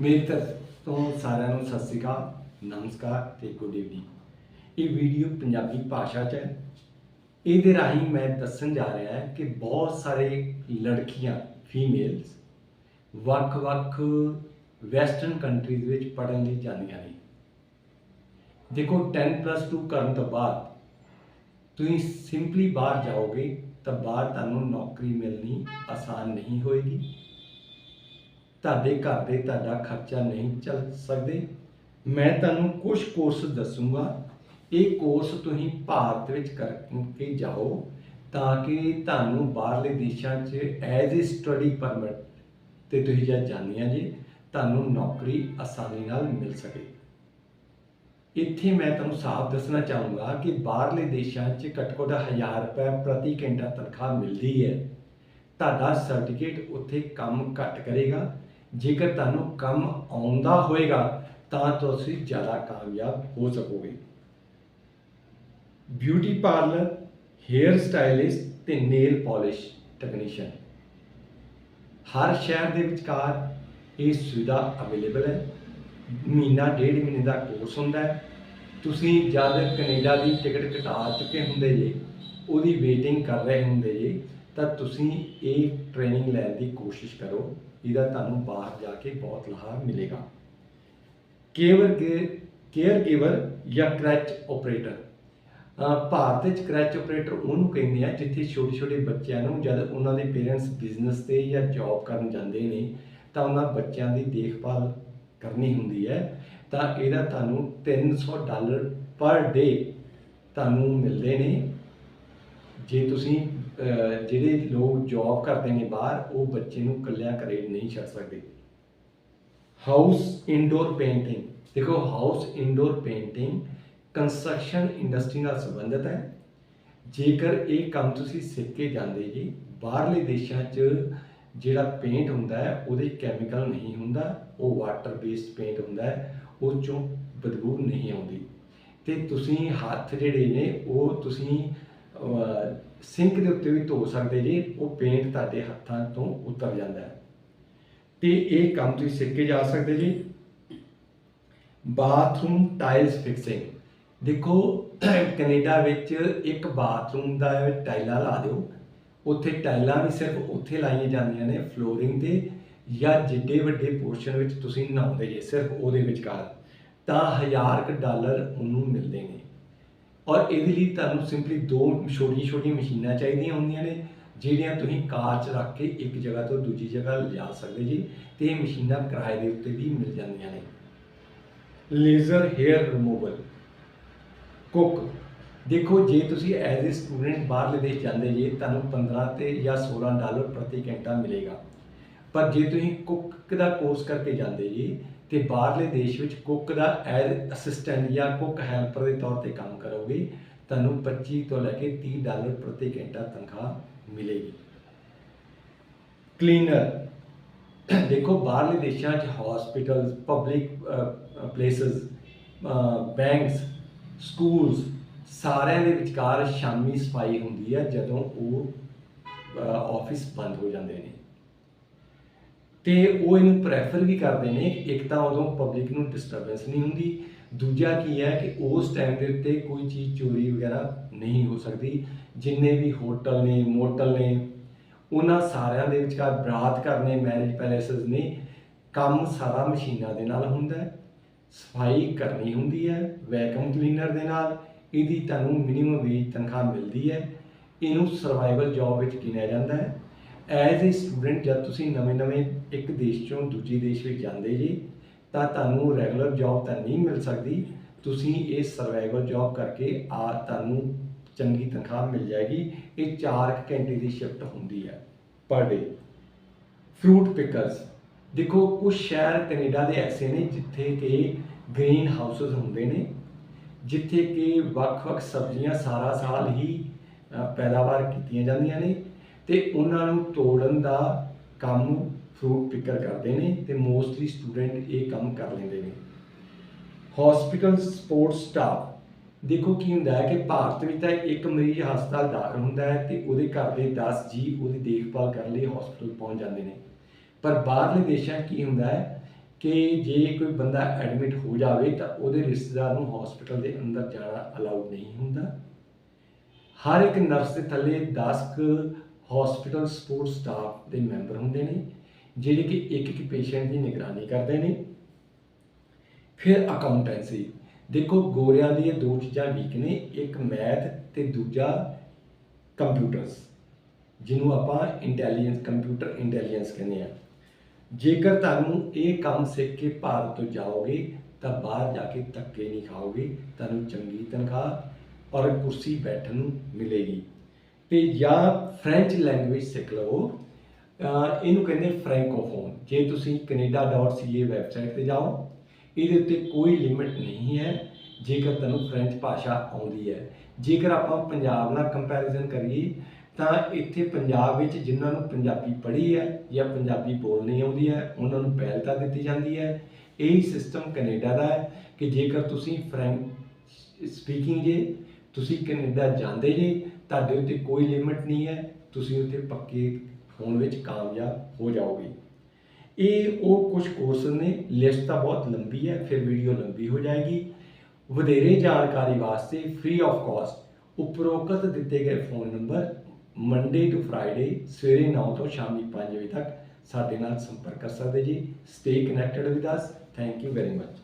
ਮੇਰੀ ਤਰਫ ਤੋਂ ਸਾਰਿਆਂ ਨੂੰ ਸਤਿ ਸ੍ਰੀ ਅਕਾਲ, ਨਮਸਕਾਰ ਤੇ ਗੁੱਡ ਇਵਨਿੰਗ ਇਹ ਵੀਡੀਓ ਪੰਜਾਬੀ ਭਾਸ਼ਾ 'ਚ ਹੈ। ਇਹਦੇ ਰਾਹੀਂ ਮੈਂ ਦੱਸਣ ਜਾ ਰਿਹਾ ਹਾਂ ਕਿ ਬਹੁਤ ਸਾਰੇ ਲੜਕੀਆਂ ਫੀਮੇਲਸ ਵੱਖ-ਵੱਖ ਵੈਸਟਰਨ ਕੰਟਰੀਜ਼ ਵਿੱਚ ਪੜ੍ਹਨ ਲਈ ਜਾਂਦੀਆਂ ਨੇ। ਦੇਖੋ 10 ਪਲੱਸ 2 ਕਰਨ ਤੋਂ ਬਾਅਦ ਤੁਸੀਂ ਸਿੰਪਲੀ ਬਾਹਰ ਜਾਓਗੇ ਤਾਂ ਬਾਹਰ ਤੁਹਾਨੂੰ ਨੌਕਰੀ ਮਿਲਣੀ ਆਸਾਨ ਨਹੀਂ ਹੋਏਗੀ। ਤੁਹਾਡੇ ਘਰ ਦੇ ਤੁਹਾਡਾ ਖਰਚਾ ਨਹੀਂ ਚੱਲ ਸਕਦੇ। ਮੈਂ ਤੁਹਾਨੂੰ ਕੁਝ ਕੋਰਸ ਦੱਸੂਗਾ। ਇਹ ਕੋਰਸ ਤੁਸੀਂ ਭਾਰਤ ਵਿੱਚ ਕਰਕੇ ਜਾਓ ਤਾਂ ਕਿ ਤੁਹਾਨੂੰ ਬਾਹਰਲੇ ਦੇਸ਼ਾਂ 'ਚ ਐਜ਼ ਅ ਸਟੱਡੀ ਪਰਮਿਟ ਤੇ ਤੁਸੀਂ ਜਦ ਜਾਂਦੀਆਂ ਜੀ, ਤੁਹਾਨੂੰ ਨੌਕਰੀ ਆਸਾਨੀ ਨਾਲ ਮਿਲ ਸਕੇ। ਇੱਥੇ ਮੈਂ ਤੁਹਾਨੂੰ ਸਾਫ਼ ਦੱਸਣਾ ਚਾਹੂੰਗਾ ਕਿ ਬਾਹਰਲੇ ਦੇਸ਼ਾਂ 'ਚ ਘੱਟੋ ਘੱਟ 1000 ਰੁਪਏ ਪ੍ਰਤੀ ਘੰਟਾ ਤਨਖਾਹ ਮਿਲਦੀ ਹੈ। ਤੁਹਾਡਾ ਸਰਟੀਫਿਕੇਟ ਉੱਥੇ ਕੰਮ ਘੱਟ ਕਰੇਗਾ। ਜੇਕਰ ਤੁਹਾਨੂੰ ਕੰਮ ਆਉਂਦਾ ਹੋਏਗਾ, ਤਾਂ ਤੁਸੀਂ ਜ਼ਿਆਦਾ ਕਾਮਯਾਬ ਹੋ ਸਕੋਗੇ। ਬਿਊਟੀ ਪਾਰਲਰ, ਹੇਅਰ ਸਟਾਈਲਿਸਟ ਤੇ ਨੇਲ ਪਾਲਿਸ਼ ਟੈਕਨੀਸ਼ੀਅਨ। ਹਰ ਸ਼ਹਿਰ ਦੇ ਵਿਚਕਾਰ ਇਹ ਸੁਵਿਧਾ ਅਵੇਲੇਬਲ ਹੈ। ਮਹੀਨਾ, ਡੇਢ ਮਹੀਨੇ ਦਾ ਕੋਰਸ ਹੁੰਦਾ ਹੈ। ਤੁਸੀਂ ਜਦ ਕੈਨੇਡਾ ਦੀ ਟਿਕਟ ਕਟਾ ਚੁੱਕੇ ਹੁੰਦੇ ਜੇ, ਉਹਦੀ ਵੇਟਿੰਗ ਕਰ ਰਹੇ ਹੁੰਦੇ ਜੇ ਤਾਂ ਤੁਸੀਂ ਇਹ ਟ੍ਰੇਨਿੰਗ ਲੈਣ ਦੀ ਕੋਸ਼ਿਸ਼ ਕਰੋ, ਇਹਦਾ ਤੁਹਾਨੂੰ ਬਾਹਰ ਜਾ ਕੇ ਬਹੁਤ ਲਾਭ ਮਿਲੇਗਾ। ਕੇਵਰ ਕੇ, ਕੇਅਰ ਗਿਵਰ ਜਾਂ ਕ੍ਰੈਚ ਆਪਰੇਟਰ ਭਾਰਤ ਵਿੱਚ ਕ੍ਰੈਚ ਆਪਰੇਟਰ ਉਹਨੂੰ ਕਹਿੰਦੇ ਆ, ਜਿੱਥੇ ਛੋਟੇ ਛੋਟੇ ਬੱਚਿਆਂ ਨੂੰ ਜਦ ਉਹਨਾਂ ਦੇ ਪੇਰੈਂਟਸ ਬਿਜ਼ਨਸ ਤੇ ਜਾਂ ਜੌਬ ਕਰਨ ਜਾਂਦੇ ਨੇ, ਤਾਂ ਉਹਨਾਂ ਬੱਚਿਆਂ ਦੀ ਦੇਖਭਾਲ ਕਰਨੀ ਹੁੰਦੀ ਹੈ। ਤਾਂ ਇਹਦਾ ਤੁਹਾਨੂੰ 300 ਡਾਲਰ ਪਰ ਡੇ ਤੁਹਾਨੂੰ ਮਿਲਦੇ ਨੇ। ਜੇ ਤੁਸੀਂ ਜਿਹੜੇ ਲੋਕ ਜੌਬ ਕਰਦੇ ਨੇ ਬਾਹਰ, ਉਹ ਬੱਚੇ ਨੂੰ ਇਕੱਲਿਆਂ ਘਰੇ ਨਹੀਂ ਛੱਡ ਸਕਦੇ। ਹਾਊਸ ਇਨਡੋਰ ਪੇਂਟਿੰਗ ਦੇਖੋ house indoor painting construction industry ਨਾਲ ਸੰਬੰਧਿਤ ਹੈ। ਜੇਕਰ ਇਹ ਕੰਮ ਤੁਸੀਂ ਸਿੱਖ ਕੇ ਜਾਂਦੇ ਜੀ, ਬਾਹਰਲੇ ਦੇਸ਼ਾਂ 'ਚ ਜਿਹੜਾ ਪੇਂਟ ਹੁੰਦਾ ਹੈ, ਉਹਦੇ ਕੈਮੀਕਲ ਨਹੀਂ ਹੁੰਦਾ, ਉਹ ਵਾਟਰ ਬੇਸਡ ਪੇਂਟ ਹੁੰਦਾ ਹੈ, ਉਹ 'ਚੋਂ ਬਦਬੂ ਨਹੀਂ ਆਉਂਦੀ। ਤੇ ਤੁਸੀਂ ਹੱਥ ਜਿਹੜੇ ਨੇ, ਉਹ ਤੁਸੀਂ ਸਿੰਕ ਦੇ ਉੱਤੇ ਵੀ ਧੋ ਸਕਦੇ ਜੀ, ਉਹ ਪੇਂਟ ਤੁਹਾਡੇ ਹੱਥਾਂ ਤੋਂ ਉਤਰ ਜਾਂਦਾ ਹੈ। ਤੇ ਇਹ ਕੰਮ ਤੁਸੀਂ ਸਿੱਖ ਕੇ ਜਾ ਸਕਦੇ ਜੀ। ਬਾਥਰੂਮ ਟਾਇਲਸ ਫਿਕਸਿੰਗ ਦੇਖੋ, ਕੈਨੇਡਾ ਵਿੱਚ ਇੱਕ ਬਾਥਰੂਮ ਦਾ ਟਾਈਲਾਂ ਲਾ ਦਿਓ। ਉੱਥੇ ਟਾਈਲਾਂ ਵੀ ਸਿਰਫ ਉੱਥੇ ਲਾਈਆਂ ਜਾਂਦੀਆਂ ਨੇ ਫਲੋਰਿੰਗ ਤੇ, ਜਾਂ ਜਿੱਡੇ ਵੱਡੇ ਪੋਰਸ਼ਨ ਵਿੱਚ ਤੁਸੀਂ ਨਹਾਉਂਦੇ ਜੇ, ਸਿਰਫ ਉਹਦੇ ਵਿਚਕਾਰ। ਤਾਂ 1000 ਕ ਡਾਲਰ ਉਹਨੂੰ ਮਿਲਦੇ ਨੇ। ਔਰ ਇਹਦੇ ਲਈ ਤੁਹਾਨੂੰ ਸਿੰਪਲੀ ਦੋ ਛੋਟੀਆਂ ਛੋਟੀਆਂ ਮਸ਼ੀਨਾਂ ਚਾਹੀਦੀਆਂ ਹੁੰਦੀਆਂ ਨੇ, ਜਿਹੜੀਆਂ ਤੁਸੀਂ ਕਾਰ 'ਚ ਰੱਖ ਕੇ ਇੱਕ ਜਗ੍ਹਾ ਤੋਂ ਦੂਜੀ ਜਗ੍ਹਾ ਲਿਜਾ ਸਕਦੇ ਜੀ, ਤੇ ਇਹ ਮਸ਼ੀਨਾਂ ਕਿਰਾਏ ਦੇ ਉੱਤੇ ਵੀ ਮਿਲ ਜਾਂਦੀਆਂ ਨੇ। ਲੇਜ਼ਰ ਹੇਅਰ ਰਿਮੂਵਲ ਕੁੱਕ ਦੇਖੋ, ਜੇ ਤੁਸੀਂ ਐਜ਼ ਅ ਸਟੂਡੈਂਟ ਬਾਹਰਲੇ ਦੇਸ਼ ਜਾਂਦੇ ਜੇ, ਤੁਹਾਨੂੰ 15 ਤੇ ਜਾਂ 16 ਡਾਲਰ ਪ੍ਰਤੀ ਘੰਟਾ ਮਿਲੇਗਾ। ਪਰ ਜੇ ਤੁਸੀਂ ਕੁੱਕ ਦਾ ਕੋਰਸ ਕਰਕੇ ਜਾਂਦੇ ਜੀ ਤੇ ਬਾਹਰਲੇ ਦੇਸ਼ ਵਿੱਚ ਕੁੱਕ ਦਾ ਐਜ਼ ਅਸਿਸਟੈਂਟ ਜਾਂ ਕੁੱਕ ਹੈਲਪਰ ਦੇ ਤੌਰ ਤੇ ਕੰਮ ਕਰੋਗੇ, ਤੁਹਾਨੂੰ 25 ਤੋਂ ਲੈ ਕੇ 30 ਡਾਲਰ ਪ੍ਰਤੀ ਘੰਟਾ ਤਨਖਾਹ ਮਿਲੇਗੀ। ਕਲੀਨਰ ਦੇਖੋ ਬਾਹਰਲੇ ਦੇਸ਼ਾਂ 'ਚ hospitals public places banks schools ਸਾਰਿਆਂ ਦੇ ਵਿਚਕਾਰ ਸ਼ਾਮੀ ਸਫ਼ਾਈ ਹੁੰਦੀ ਹੈ ਜਦੋਂ ਉਹ ਆਫਿਸ ਬੰਦ ਹੋ ਜਾਂਦੇ ਨੇ। ਤੇ ਉਹ ਇਹਨੂੰ ਪ੍ਰੈਫਰ ਵੀ ਕਰਦੇ ਨੇ ਇੱਕ ਤਾਂ ਉਦੋਂ ਪਬਲਿਕ ਨੂੰ ਡਿਸਟਰਬੈਂਸ ਨਹੀਂ ਹੁੰਦੀ, ਦੂਜਾ ਕੀ ਹੈ ਕਿ ਉਸ ਟਾਈਮ ਦੇ ਉੱਤੇ ਕੋਈ ਚੀਜ਼ ਚੋਰੀ ਵਗੈਰਾ ਨਹੀਂ ਹੋ ਸਕਦੀ, ਜਿੰਨੇ ਵੀ ਹੋਟਲ ਨੇ ਮੋਟਲ ਨੇ, ਉਹਨਾਂ ਸਾਰਿਆਂ ਦੇ ਵਿਚਕਾਰ ਬਰਾਤ ਕਰਨੇ ਮੈਰਿਜ ਪੈਲੇਸਸ ਨੇ, ਕੰਮ ਸਾਰਾ ਮਸ਼ੀਨਾਂ ਦੇ ਨਾਲ ਹੁੰਦਾ ਹੈ, ਸਫ਼ਾਈ ਕਰਨੀ ਹੁੰਦੀ ਹੈ ਵੈਕਮ ਕਲੀਨਰ ਦੇ ਨਾਲ, ਇਹਦੀ ਤੁਹਾਨੂੰ ਮਿਨੀਮਮ ਵੇਜ ਤਨਖਾਹ ਮਿਲਦੀ ਹੈ, ਇਹਨੂੰ ਸਰਵਾਈਵਲ ਜੌਬ ਵਿੱਚ ਗਿਣਿਆ ਜਾਂਦਾ ਹੈ। ਐਜ਼ ਅ ਸਟੂਡੈਂਟ ਜਦ ਤੁਸੀਂ ਨਵੇਂ-ਨਵੇਂ ਇੱਕ ਦੇਸ਼ ਚੋਂ ਦੂਜੇ ਦੇਸ਼ ਵਿੱਚ ਜਾਂਦੇ ਜੀ, ਤਾਂ ਤੁਹਾਨੂੰ ਰੈਗੂਲਰ ਜੌਬ ਤਾਂ ਨਹੀਂ ਮਿਲ ਸਕਦੀ। ਤੁਸੀਂ ਇਹ ਸਰਵਾਈਵਲ ਜੌਬ ਕਰਕੇ ਆ ਤੁਹਾਨੂੰ ਚੰਗੀ ਤਨਖਾਹ ਮਿਲ ਜਾਏਗੀ। ਇਹ 4 ਘੰਟੇ ਦੀ ਸ਼ਿਫਟ ਹੁੰਦੀ ਹੈ ਪਰ ਡੇ ਫਰੂਟ ਪਿਕਰਸ ਦੇਖੋ ਕੁਝ ਸ਼ਹਿਰ ਕੈਨੇਡਾ ਦੇ ਐਸੇ ਨੇ ਜਿੱਥੇ ਕਿ ਗ੍ਰੀਨ ਹਾਊਸਸ ਹੁੰਦੇ ਨੇ, ਜਿੱਥੇ ਕਿ ਵੱਖ-ਵੱਖ ਸਬਜ਼ੀਆਂ ਸਾਰਾ ਸਾਲ ਹੀ ਪੈਦਾਵਾਰ ਕੀਤੀਆਂ ਜਾਂਦੀਆਂ ਨੇ। ਤੇ ਉਹਨਾਂ ਨੂੰ ਤੋੜਨ ਦਾ ਕੰਮ ਫਰੂਟ ਪਿਕਰ ਕਰਦੇ ਨੇ ਤੇ ਮੋਸਟਲੀ ਸਟੂਡੈਂਟ ਇਹ ਕੰਮ ਕਰ ਲੈਂਦੇ ਨੇ। ਹਸਪੀਟਲ ਸਪੋਰਟ ਸਟਾਫ ਦੇਖੋ ਕੀ ਹੁੰਦਾ ਹੈ ਕਿ ਭਾਰਤ ਵਿੱਚ ਤਾਂ ਇੱਕ ਮਰੀਜ਼ ਹਸਪਤਾਲ ਦਾਖਲ ਹੁੰਦਾ ਹੈ ਤੇ ਉਹਦੇ ਘਰ ਦੇ 10 ਜੀ ਉਹਦੀ ਦੇਖਭਾਲ ਕਰਨ ਲਈ ਹਸਪਤਾਲ ਪਹੁੰਚ ਜਾਂਦੇ ਨੇ। ਪਰ ਬਾਹਰਲੇ ਦੇਸ਼ਾਂ ਕੀ ਹੁੰਦਾ ਹੈ ਕਿ ਜੇ ਕੋਈ ਬੰਦਾ ਐਡਮਿਟ ਹੋ ਜਾਵੇ ਤਾਂ ਉਹਦੇ ਰਿਸ਼ਤੇਦਾਰ ਨੂੰ ਹਸਪੀਟਲ ਦੇ ਅੰਦਰ ਜਾਣਾ ਅਲਾਉਡ ਨਹੀਂ ਹੁੰਦਾ। ਹਰ ਇੱਕ ਨਰਸ ਦੇ ਥੱਲੇ 10 ਕੁ ਹਸਪੀਟਲ ਸਪੋਰਟ ਸਟਾਫ ਦੇ ਮੈਂਬਰ ਹੁੰਦੇ ਨੇ, ਜਿਹੜੇ ਕਿ ਇੱਕ ਇੱਕ ਪੇਸ਼ੈਂਟ ਦੀ ਨਿਗਰਾਨੀ ਕਰਦੇ ਨੇ। ਫਿਰ ਅਕਾਊਂਟੈਂਸੀ ਦੇਖੋ ਗੋਰਿਆਂ ਦੀ ਦੋ ਚੀਜ਼ਾਂ ਵੀਕ ਨੇ, ਇੱਕ ਮੈਥ ਤੇ ਦੂਜਾ ਕੰਪਿਊਟਰਸ ਜਿਹਨੂੰ ਆਪਾਂ ਇੰਟੈਲੀਜੈਂਸ ਕੰਪਿਊਟਰ ਇੰਟੈਲੀਜੈਂਸ ਕਹਿੰਦੇ ਆ। ਜੇਕਰ ਤੁਹਾਨੂੰ ਇਹ ਕੰਮ ਸਿੱਖ ਕੇ ਭਾਰਤ ਤੋਂ ਜਾਓਗੇ, ਤਾਂ ਬਾਹਰ ਜਾ ਕੇ ਧੱਕੇ ਨਹੀਂ ਖਾਓਗੇ, ਤੁਹਾਨੂੰ ਚੰਗੀ ਤਨਖਾਹ ਔਰ ਕੁਰਸੀ ਬੈਠਣ ਨੂੰ ਮਿਲੇਗੀ। ਤੇ ਜਾਂ ਫ੍ਰੈਂਚ ਲੈਂਗੁਏਜ ਸਿੱਖ ਲਵੋ ਇਹਨੂੰ ਕਹਿੰਦੇ ਫ੍ਰੈਂਕੋਫੋਨ ਜੇ ਤੁਸੀਂ canada.ca ਵੈਬਸਾਈਟ ਤੇ ਜਾਓ, ਇਹਦੇ ਉੱਤੇ ਕੋਈ ਲਿਮਿਟ ਨਹੀਂ ਹੈ, ਜੇਕਰ ਤੁਹਾਨੂੰ ਫ੍ਰੈਂਚ ਭਾਸ਼ਾ ਆਉਂਦੀ ਹੈ। ਜੇਕਰ ਆਪਾਂ ਪੰਜਾਬ ਨਾਲ ਕੰਪੈਰੀਜ਼ਨ ਕਰੀਏ, ਤਾਂ ਇੱਥੇ ਪੰਜਾਬ ਵਿੱਚ ਜਿਨ੍ਹਾਂ ਨੂੰ ਪੰਜਾਬੀ ਪੜ੍ਹੀ ਹੈ ਜਾਂ ਪੰਜਾਬੀ ਬੋਲਣੀ ਆਉਂਦੀ ਹੈ, ਉਹਨਾਂ ਨੂੰ ਪਹਿਲਤਾ ਦਿੱਤੀ ਜਾਂਦੀ ਹੈ। ਇਹ ਸਿਸਟਮ ਕੈਨੇਡਾ ਦਾ ਹੈ ਕਿ ਜੇਕਰ ਤੁਸੀਂ ਫ੍ਰੈਂਚ ਸਪੀਕਿੰਗ ਜੇ, ਤੁਸੀਂ ਕੈਨੇਡਾ ਜਾਂਦੇ ਜੇ ਤੁਹਾਡੇ ਉੱਤੇ ਕੋਈ ਲਿਮਿਟ ਨਹੀਂ ਹੈ, ਤੁਸੀਂ ਉੱਥੇ ਪੱਕੇ ਹੋਣ ਵਿੱਚ ਕਾਮਯਾਬ ਹੋ ਜਾਓਗੇ। ਇਹ ਉਹ ਕੁਝ ਕੋਰਸ ਨੇ ਲਿਸਟ ਤਾਂ ਬਹੁਤ ਲੰਬੀ ਹੈ, ਫਿਰ ਵੀਡੀਓ ਲੰਬੀ ਹੋ ਜਾਏਗੀ। ਵਧੇਰੇ ਜਾਣਕਾਰੀ ਵਾਸਤੇ ਫ੍ਰੀ ਆਫ ਕਾਸਟ ਉਪਰੋਕਤ ਦਿੱਤੇ ਗਏ phone number Monday to Friday ਸਵੇਰੇ 9 ਤੋਂ ਸ਼ਾਮੀ 5 ਵਜੇ ਤੱਕ ਸਾਡੇ ਨਾਲ ਸੰਪਰਕ ਕਰ ਸਕਦੇ ਜੀ। Stay connected with us thank you very much